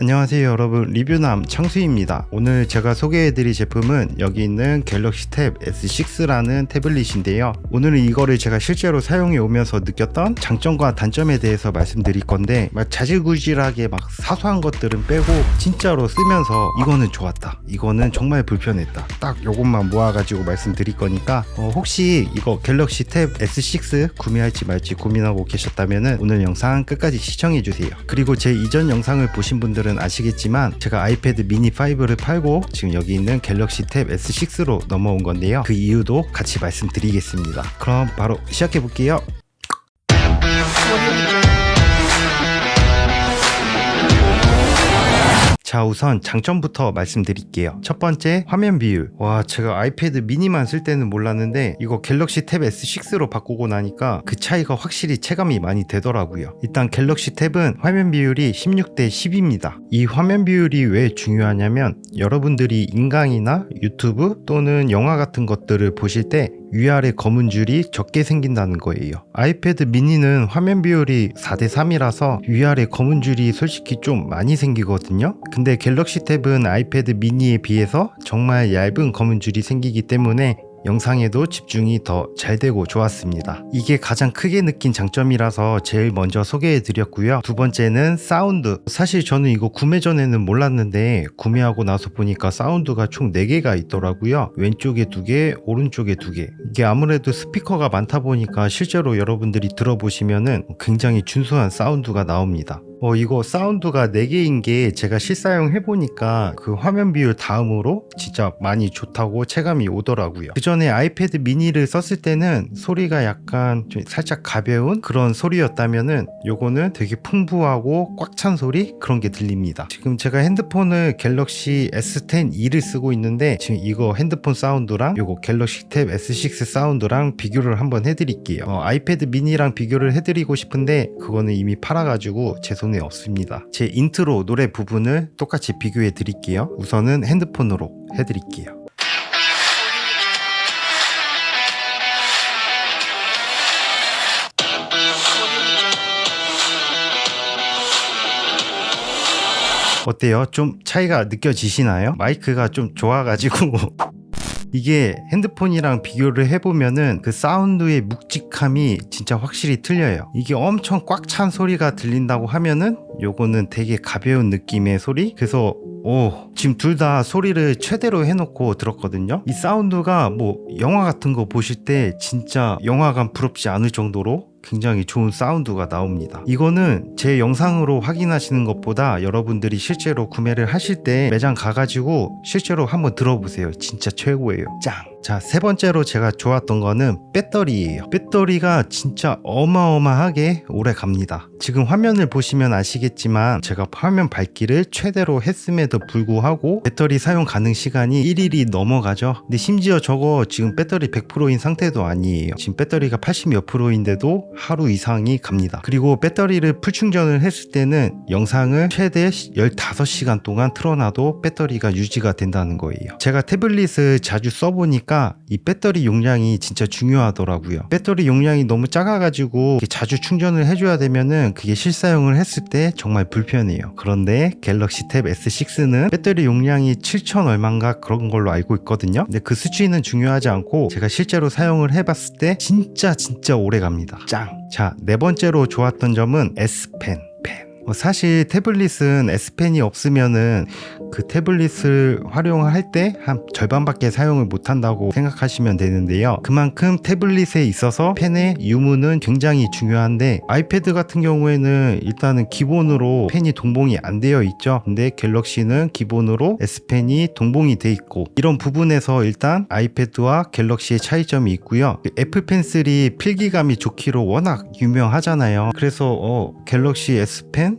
안녕하세요 여러분. 리뷰남 창수입니다. 오늘 제가 소개해드릴 제품은 여기 있는 갤럭시 탭 S6라는 태블릿인데요. 오늘은 이거를 제가 실제로 사용해 오면서 느꼈던 장점과 단점에 대해서 말씀드릴 건데 막 자질구질하게 막 사소한 것들은 빼고 진짜로 쓰면서 이거는 좋았다. 이거는 정말 불편했다. 딱 요것만 모아가지고 말씀드릴 거니까 어, 혹시 이거 갤럭시 탭 S6 구매할지 말지 고민하고 계셨다면 오늘 영상 끝까지 시청해주세요. 그리고 제 이전 영상을 보신 분들은 아시겠지만 제가 아이패드 미니 5를 팔고 지금 여기 있는 갤럭시 탭 S6로 넘어온 건데요. 그 이유도 같이 말씀드리겠습니다. 그럼 바로 시작해 볼게요. 자 우선 장점부터 말씀드릴게요. 첫 번째 화면 비율. 와 제가 아이패드 미니만 쓸 때는 몰랐는데 이거 갤럭시 탭 S6로 바꾸고 나니까 그 차이가 확실히 체감이 많이 되더라고요. 일단 갤럭시 탭은 화면 비율이 16대 10입니다. 이 화면 비율이 왜 중요하냐면 여러분들이 인강이나 유튜브 또는 영화 같은 것들을 보실 때 위아래 검은 줄이 적게 생긴다는 거예요. 아이패드 미니는 화면 비율이 4대 3이라서 위아래 검은 줄이 솔직히 좀 많이 생기거든요. 근데 갤럭시 탭은 아이패드 미니에 비해서 정말 얇은 검은 줄이 생기기 때문에 영상에도 집중이 더 잘 되고 좋았습니다. 이게 가장 크게 느낀 장점이라서 제일 먼저 소개해 드렸고요. 두 번째는 사운드. 사실 저는 이거 구매 전에는 몰랐는데 구매하고 나서 보니까 사운드가 총 4개가 있더라고요. 왼쪽에 2개, 오른쪽에 2개. 이게 아무래도 스피커가 많다 보니까 실제로 여러분들이 들어보시면은 굉장히 준수한 사운드가 나옵니다. 어, 이거 사운드가 4개인 게 제가 실사용 해보니까 그 화면 비율 다음으로 진짜 많이 좋다고 체감이 오더라고요. 그 전에 아이패드 미니를 썼을 때는 소리가 약간 좀 살짝 가벼운 그런 소리였다면은 요거는 되게 풍부하고 꽉 찬 소리 그런 게 들립니다. 지금 제가 핸드폰을 갤럭시 S10 2를 쓰고 있는데 지금 이거 핸드폰 사운드랑 요거 갤럭시 탭 S6 사운드랑 비교를 한번 해드릴게요. 어, 아이패드 미니랑 비교를 해드리고 싶은데 그거는 이미 팔아가지고 제 손에 없습니다. 제 인트로 노래 부분을 똑같이 비교해 드릴게요. 우선은 핸드폰으로 해 드릴게요. 어때요? 좀 차이가 느껴지시나요? 마이크가 좀 좋아가지고 이게 핸드폰이랑 비교를 해보면은 그 사운드의 묵직함이 진짜 확실히 틀려요. 이게 엄청 꽉 찬 소리가 들린다고 하면은 요거는 되게 가벼운 느낌의 소리? 그래서 오 지금 둘 다 소리를 최대로 해놓고 들었거든요. 이 사운드가 뭐 영화 같은 거 보실 때 진짜 영화감 부럽지 않을 정도로 굉장히 좋은 사운드가 나옵니다. 이거는 제 영상으로 확인하시는 것보다 여러분들이 실제로 구매를 하실 때 매장 가가지고 실제로 한번 들어보세요. 진짜 최고예요. 짱! 자, 세 번째로 제가 좋았던 거는 배터리예요. 배터리가 진짜 어마어마하게 오래 갑니다. 지금 화면을 보시면 아시겠지만 제가 화면 밝기를 최대로 했음에도 불구하고 배터리 사용 가능 시간이 1일이 넘어가죠. 근데 심지어 저거 지금 배터리 100%인 상태도 아니에요. 지금 배터리가 80몇 프로인데도 하루 이상이 갑니다. 그리고 배터리를 풀 충전을 했을 때는 영상을 최대 15시간 동안 틀어놔도 배터리가 유지가 된다는 거예요. 제가 태블릿을 자주 써보니까 이 배터리 용량이 진짜 중요하더라고요. 배터리 용량이 너무 작아가지고 자주 충전을 해줘야 되면은 그게 실사용을 했을 때 정말 불편해요. 그런데 갤럭시 탭 S6는 배터리 용량이 7천 얼마인가 그런 걸로 알고 있거든요. 근데 그 수치는 중요하지 않고 제가 실제로 사용을 해봤을 때 진짜 진짜 오래 갑니다. 짱! 자, 네 번째로 좋았던 점은 S펜. 펜. 어, 사실 태블릿은 S펜이 없으면은 그 태블릿을 활용할 때 한 절반밖에 사용을 못한다고 생각하시면 되는데요. 그만큼 태블릿에 있어서 펜의 유무는 굉장히 중요한데 아이패드 같은 경우에는 일단은 기본으로 펜이 동봉이 안 되어 있죠. 근데 갤럭시는 기본으로 S펜이 동봉이 돼 있고 이런 부분에서 일단 아이패드와 갤럭시의 차이점이 있고요. 그 애플 펜슬이 필기감이 좋기로 워낙 유명하잖아요. 그래서 어, 갤럭시 S펜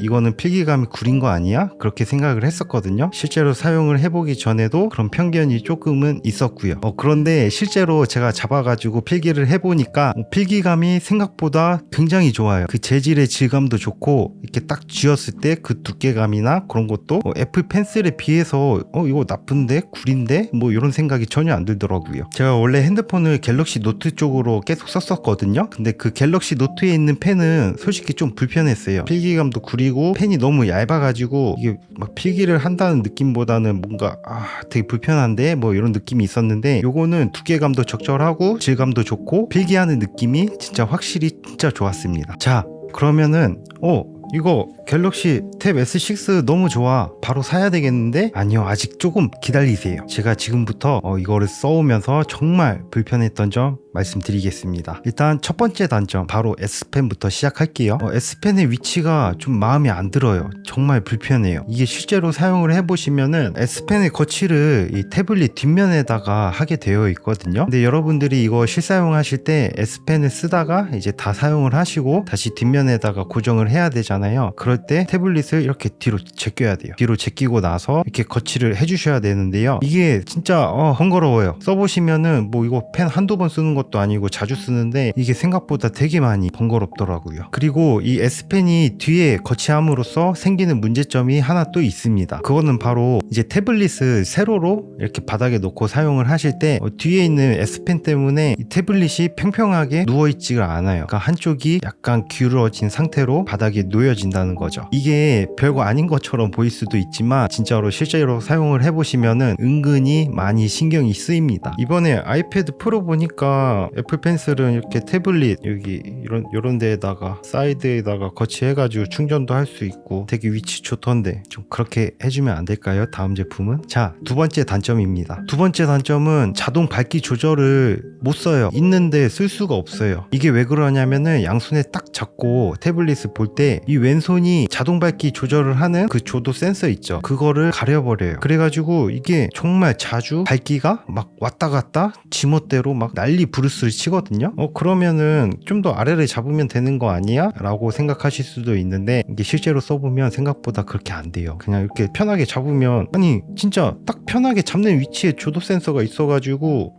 이거는 필기감이 구린 거 아니야? 그렇게 생각을 했었거든요. 실제로 사용을 해보기 전에도 그런 편견이 조금은 있었고요. 어, 그런데 실제로 제가 잡아가지고 필기를 해보니까 어, 필기감이 생각보다 굉장히 좋아요. 그 재질의 질감도 좋고 이렇게 딱 쥐었을 때 그 두께감이나 그런 것도 어, 애플 펜슬에 비해서 어 이거 나쁜데 구린데 뭐 이런 생각이 전혀 안 들더라고요. 제가 원래 핸드폰을 갤럭시 노트 쪽으로 계속 썼었거든요. 근데 그 갤럭시 노트에 있는 펜은 솔직히 좀 불편했어요. 필기감도 구린 그리고 펜이 너무 얇아가지고 이게 막 필기를 한다는 느낌보다는 뭔가 아 되게 불편한데 뭐 이런 느낌이 있었는데 요거는 두께감도 적절하고 질감도 좋고 필기하는 느낌이 진짜 확실히 진짜 좋았습니다. 자 그러면은 어 이거 갤럭시 탭 S6 너무 좋아. 바로 사야 되겠는데? 아니요 아직 조금 기다리세요. 제가 지금부터 어, 이거를 써오면서 정말 불편했던 점 말씀드리겠습니다. 일단 첫 번째 단점 바로 S펜부터 시작할게요. 어, S펜의 위치가 좀 마음에 안 들어요. 정말 불편해요. 이게 실제로 사용을 해보시면은 S펜의 거치를 이 태블릿 뒷면에다가 하게 되어 있거든요. 근데 여러분들이 이거 실사용하실 때 S펜을 쓰다가 이제 다 사용을 하시고 다시 뒷면에다가 고정을 해야 되잖아요 그럴 때 태블릿을 이렇게 뒤로 제껴야 돼요. 뒤로 제끼고 나서 이렇게 거치를 해주셔야 되는데요. 이게 진짜 어, 번거로워요. 써보시면은 뭐 이거 펜 한두 번 쓰는 것도 아니고 자주 쓰는데 이게 생각보다 되게 많이 번거롭더라고요. 그리고 이 S펜이 뒤에 거치함으로써 생기는 문제점이 하나 또 있습니다. 그거는 바로 이제 태블릿을 세로로 이렇게 바닥에 놓고 사용을 하실 때 어, 뒤에 있는 S펜 때문에 이 태블릿이 평평하게 누워있지가 않아요. 그러니까 한쪽이 약간 기울어진 상태로 바닥에 놓여 진다는 거죠. 이게 별거 아닌 것처럼 보일 수도 있지만 진짜로 실제로 사용을 해보시면은 은근히 많이 신경이 쓰입니다. 이번에 아이패드 프로 보니까 애플 펜슬은 이렇게 태블릿 여기 이런 이런 데에다가 사이드에다가 거치해가지고 충전도 할 수 있고 되게 위치 좋던데 좀 그렇게 해주면 안 될까요? 다음 제품은? 자 두 번째 단점입니다. 두 번째 단점은 자동 밝기 조절을 못 써요. 있는데 쓸 수가 없어요. 이게 왜 그러냐면은 양손에 딱 잡고 태블릿을 볼 때 이 왼손이 자동 밝기 조절을 하는 그 조도 센서 있죠. 그거를 가려버려요. 그래가지고 이게 정말 자주 밝기가 막 왔다 갔다 지멋대로 막 난리 부르스를 치거든요. 어 그러면은 좀 더 아래를 잡으면 되는 거 아니야? 라고 생각하실 수도 있는데 이게 실제로 써보면 생각보다 그렇게 안 돼요. 그냥 이렇게 편하게 잡으면 아니 진짜 딱 편하게 잡는 위치에 조도 센서가 있어가지고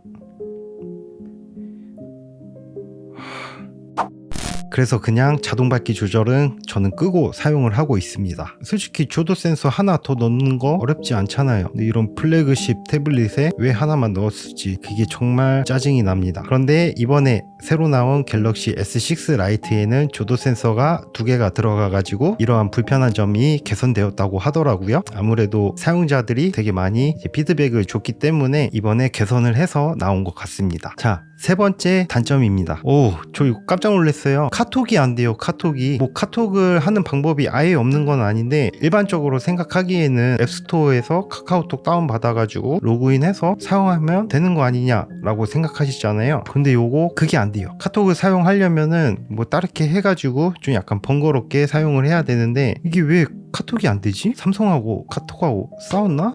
그래서 그냥 자동 밝기 조절은 저는 끄고 사용을 하고 있습니다. 솔직히 조도 센서 하나 더 넣는 거 어렵지 않잖아요. 근데 이런 플래그십 태블릿에 왜 하나만 넣었을지 그게 정말 짜증이 납니다. 그런데 이번에 새로 나온 갤럭시 S6 라이트에는 조도 센서가 두 개가 들어가 가지고 이러한 불편한 점이 개선되었다고 하더라고요. 아무래도 사용자들이 되게 많이 피드백을 줬기 때문에 이번에 개선을 해서 나온 것 같습니다. 자, 세 번째 단점입니다. 오, 저 이거 깜짝 놀랐어요. 카톡이 안 돼요, 카톡이. 뭐 카톡을 하는 방법이 아예 없는 건 아닌데 일반적으로 생각하기에는 앱스토어에서 카카오톡 다운받아가지고 로그인해서 사용하면 되는 거 아니냐라고 생각하시잖아요. 근데 요거 그게 안 돼요. 카톡을 사용하려면은 뭐 따르게 해가지고 좀 약간 번거롭게 사용을 해야 되는데 이게 왜 카톡이 안 되지? 삼성하고 카톡하고 싸웠나?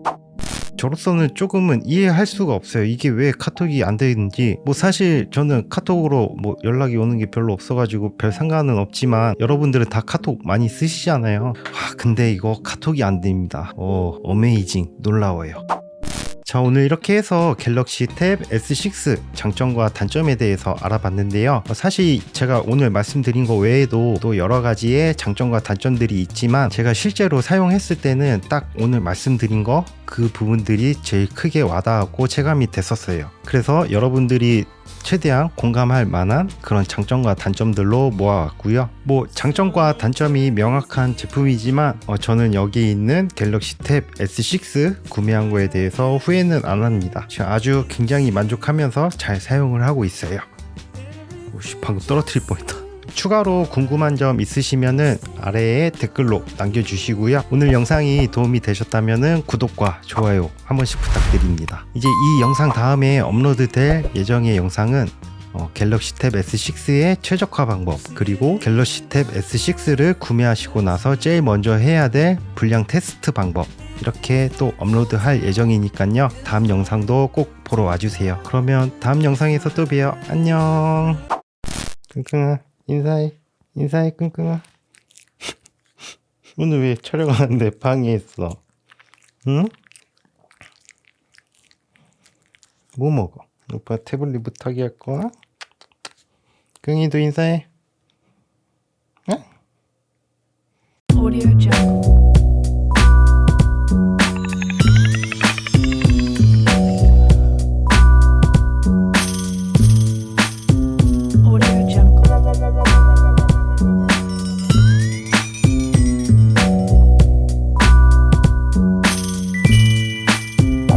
저로서는 조금은 이해할 수가 없어요. 이게 왜 카톡이 안 되는지. 뭐 사실 저는 카톡으로 뭐 연락이 오는 게 별로 없어가지고 별 상관은 없지만 여러분들은 다 카톡 많이 쓰시잖아요. 와, 근데 이거 카톡이 안 됩니다. 어, 어메이징. 놀라워요. 자 오늘 이렇게 해서 갤럭시 탭 S6 장점과 단점에 대해서 알아봤는데요. 어, 사실 제가 오늘 말씀드린 거 외에도 또 여러 가지의 장점과 단점들이 있지만 제가 실제로 사용했을 때는 딱 오늘 말씀드린 거 그 부분들이 제일 크게 와닿았고 체감이 됐었어요 그래서 여러분들이 최대한 공감할 만한 그런 장점과 단점들로 모아왔고요. 뭐 장점과 단점이 명확한 제품이지만 어, 저는 여기 있는 갤럭시 탭 S6 구매한 거에 대해서 후회는 안 합니다. 아주 굉장히 만족하면서 잘 사용을 하고 있어요. 오씨 방금 떨어뜨릴 뻔했다. 추가로 궁금한 점 있으시면은 아래에 댓글로 남겨주시고요. 오늘 영상이 도움이 되셨다면은 구독과 좋아요 한 번씩 부탁드립니다. 이제 이 영상 다음에 업로드될 예정의 영상은 어, 갤럭시 탭 S6의 최적화 방법 그리고 갤럭시 탭 S6를 구매하시고 나서 제일 먼저 해야 될 불량 테스트 방법 이렇게 또 업로드할 예정이니까요. 다음 영상도 꼭 보러 와주세요. 그러면 다음 영상에서 또 봬요. 안녕. 끙끙아 인사해 인사해 끙끙아 오늘 왜 촬영하는데 방해했어 응? 뭐 먹어? 오빠 태블릿 못하게 할 거야? 끙이도 인사해 Audio Jungle.